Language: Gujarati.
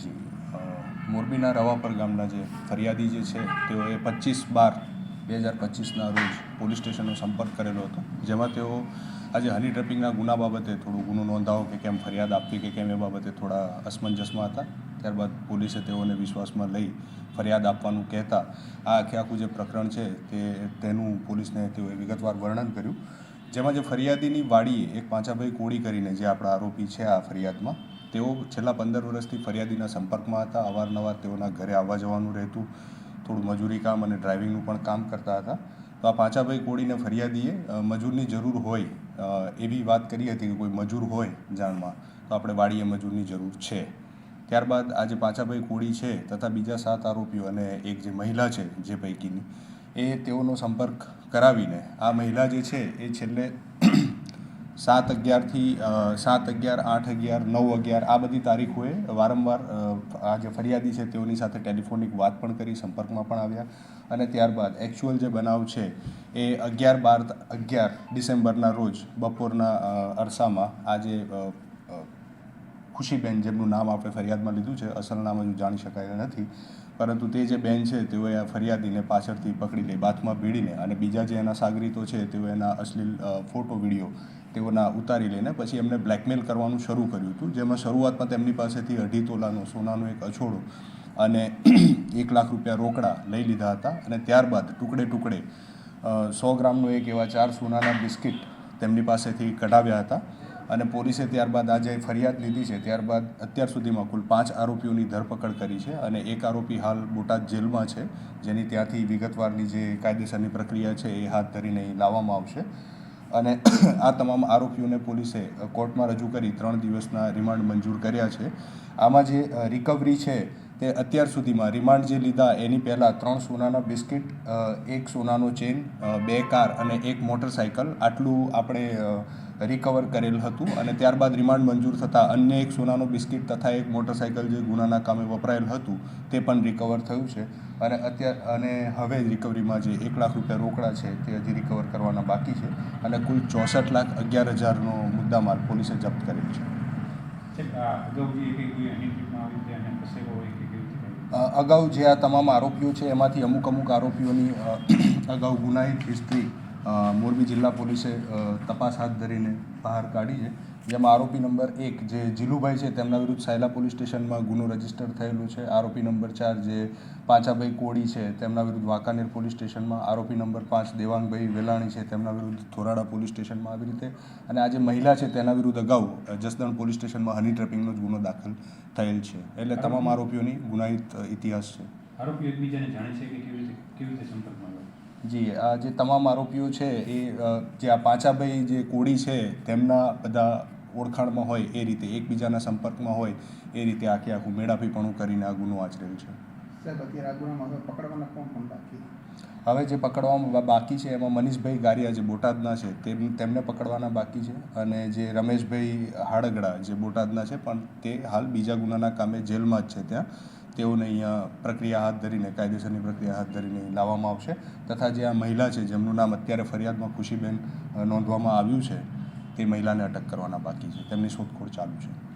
જી. મોરબીના રવાપર ગામના જે ફરિયાદી જે છે, તેઓએ પચીસ બાર બે હજાર પચીસના રોજ પોલીસ સ્ટેશનનો સંપર્ક કરેલો હતો, જેમાં તેઓ આજે હની ટ્રેપિંગના ગુના બાબતે થોડું ગુનો નોંધાવો કે કેમ ફરિયાદ આપવી કે કેમ એ બાબતે થોડા અસમંજસમાં હતા. ત્યારબાદ પોલીસે તેઓને વિશ્વાસમાં લઈ ફરિયાદ આપવાનું કહેતા આ આખે આખું જે પ્રકરણ છે, તે તેનું પોલીસને તેઓએ વિગતવાર વર્ણન કર્યું. જેમાં જે ફરિયાદીની વાડીએ એક પાંચાભાઈ કોળી કરીને જે આપણા આરોપી છે આ ફરિયાદમાં, તેઓ છેલ્લા પંદર વર્ષથી ફરિયાદીના સંપર્કમાં હતા. અવારનવાર તેઓના ઘરે આવવા જવાનું રહેતું. થોડું મજૂરી કામ અને ડ્રાઇવિંગનું પણ કામ કરતા હતા. તો આ પાંચાભાઈ કોળીને ફરિયાદીએ મજૂરની જરૂર હોય એવી વાત કરી હતી કે કોઈ મજૂર હોય જાણમાં, તો આપણે વાડીએ મજૂરની જરૂર છે. ત્યારબાદ આજે પાંચાભાઈ કોળી છે તથા બીજા સાત આરોપીઓ અને એક જે મહિલા છે જે પૈકીની એ તેઓનો સંપર્ક કરાવીને આ મહિલા જે છે એ છેલ્લે સાત અગિયારથી સાત અગિયાર આઠ અગિયાર નવ અગિયાર આ બધી તારીખોએ વારંવાર આ જે ફરિયાદી છે તેઓની સાથે ટેલિફોનિક વાત પણ કરી સંપર્કમાં પણ આવ્યા અને ત્યારબાદ એકચ્યુઅલ જે બનાવ છે એ અગિયાર બાર અગિયાર ડિસેમ્બરના રોજ બપોરના અરસામાં આ જે અ, અ, ખુશીબેન જેમનું નામ આપણે ફરિયાદમાં લીધું છે, અસલ નામ હજુ જાણી શકાય નથી. પરંતુ તે જે બેન છે, તેઓએ આ ફરિયાદીને પાછળથી પકડી લઈ, બાથમાં ભીડીને અને બીજા જે એના સાગરીતો છે, તેઓ એના અશ્લીલ ફોટો, વીડિયો તેઓના ઉતારી લઈને પછી એમને બ્લેકમેલ કરવાનું શરૂ કર્યું હતું. જેમાં શરૂઆતમાં તેમની પાસેથી અઢી તોલાનો સોનાનો એક અછોડો અને એક લાખ રૂપિયા રોકડા લઈ લીધા હતા અને ત્યારબાદ ટુકડે ટુકડે સો ગ્રામનો એક એવા ચાર સોનાના બિસ્કિટ તેમની પાસેથી કઢાવ્યા હતા. અને પોલીસે ત્યારબાદ આજે ફરિયાદ લીધી છે. ત્યારબાદ અત્યાર સુધીમાં કુલ પાંચ આરોપીઓની ધરપકડ કરી છે અને એક આરોપી હાલ બોટાદ જેલમાં છે, જેની ત્યાંથી વિગતવારની જે કાયદેસરની પ્રક્રિયા છે એ હાથ ધરીને લાવવામાં આવશે. અને આ તમામ આરોપીઓને પોલીસે કોર્ટમાં રજૂ કરી ત્રણ દિવસના રિમાન્ડ મંજૂર કર્યા છે. આમાં જે રિકવરી છે તે અત્યાર સુધીમાં રિમાન્ડ જે લીધા એની પહેલાં ત્રણ સોનાના બિસ્કિટ એક સોનાનો ચેન બે કાર અને એક મોટરસાઇકલ આટલું આપણે રિકવર કરેલ હતું અને ત્યારબાદ રિમાન્ડ મંજૂર થતાં અન્ય એક સોનાનો બિસ્કિટ તથા એક મોટરસાઇકલ જે ગુનાના કામે વપરાયેલ હતું તે પણ રિકવર થયું છે. અને અત્યાર, અને હવે રિકવરીમાં જે એક લાખ રૂપિયા રોકડા છે તે હજી રિકવર કરવાના બાકી છે અને કુલ ચોસઠ લાખ અગિયાર હજારનો મુદ્દામાલ પોલીસે જપ્ત કરેલ છે. અગાઉ જે આ તમામ આરોપીઓ છે એમાંથી અમુક અમુક આરોપીઓની અગાઉ ગુનાહિત હિસ્ટ્રી મોરબી જિલ્લા પોલીસે તપાસ હાથ ધરીને બહાર કાઢી છે. જેમાં આરોપી નંબર એક જે જીલુભાઈ છે તેમના વિરુદ્ધ સાયલા પોલીસ સ્ટેશનમાં ગુનો રજિસ્ટર થયેલું છે. આરોપી નંબર ચાર જે પાંચાભાઈ કોડી છે તેમના વિરુદ્ધ વાંકાનેર પોલીસ સ્ટેશનમાં. આરોપી નંબર પાંચ દેવાંગભાઈ વેલાણી છે તેમના વિરુદ્ધ થોરાડા પોલીસ સ્ટેશનમાં આવી રીતે. અને આ જે મહિલા છે તેના વિરુદ્ધ અગાઉ જસદણ પોલીસ સ્ટેશનમાં હની ટ્રેપિંગનો જ ગુનો દાખલ થયેલ છે. એટલે તમામ આરોપીઓની ગુનાહિત ઇતિહાસ છે. આરોપીઓ એકબીજાને જાણે છે કે કેવી રીતે કેવી રીતે સંપર્કમાં જી, આ જે તમામ આરોપીઓ છે, એ જે આ પાંચાભાઈ જે કોડી છે, તેમના બધા ઓળખાણમાં હોય એ રીતે એકબીજાના સંપર્કમાં હોય એ રીતે આખે આખું મેળાપીપણું કરીને આ ગુનો આચરેલ છે. હવે હવે જે પકડવામાં બાકી છે એમાં મનીષભાઈ ગારિયા જે બોટાદના છે, તેમ, તેમને પકડવાના બાકી છે અને જે રમેશભાઈ હાડગડા જે બોટાદના છે, પણ તે હાલ બીજા ગુનાના કામે જેલમાં જ છે ત્યાં. તેઓને અહીંયા પ્રક્રિયા હાથ ધરીને, કાયદેસરની પ્રક્રિયા હાથ ધરીને લાવવામાં આવશે. તથા જે આ મહિલા છે, જેમનું નામ અત્યારે ફરિયાદમાં ખુશીબેન નોંધવામાં આવ્યું છે, તે મહિલાને અટક કરવાના બાકી છે. તેમની શોધખોળ ચાલુ છે.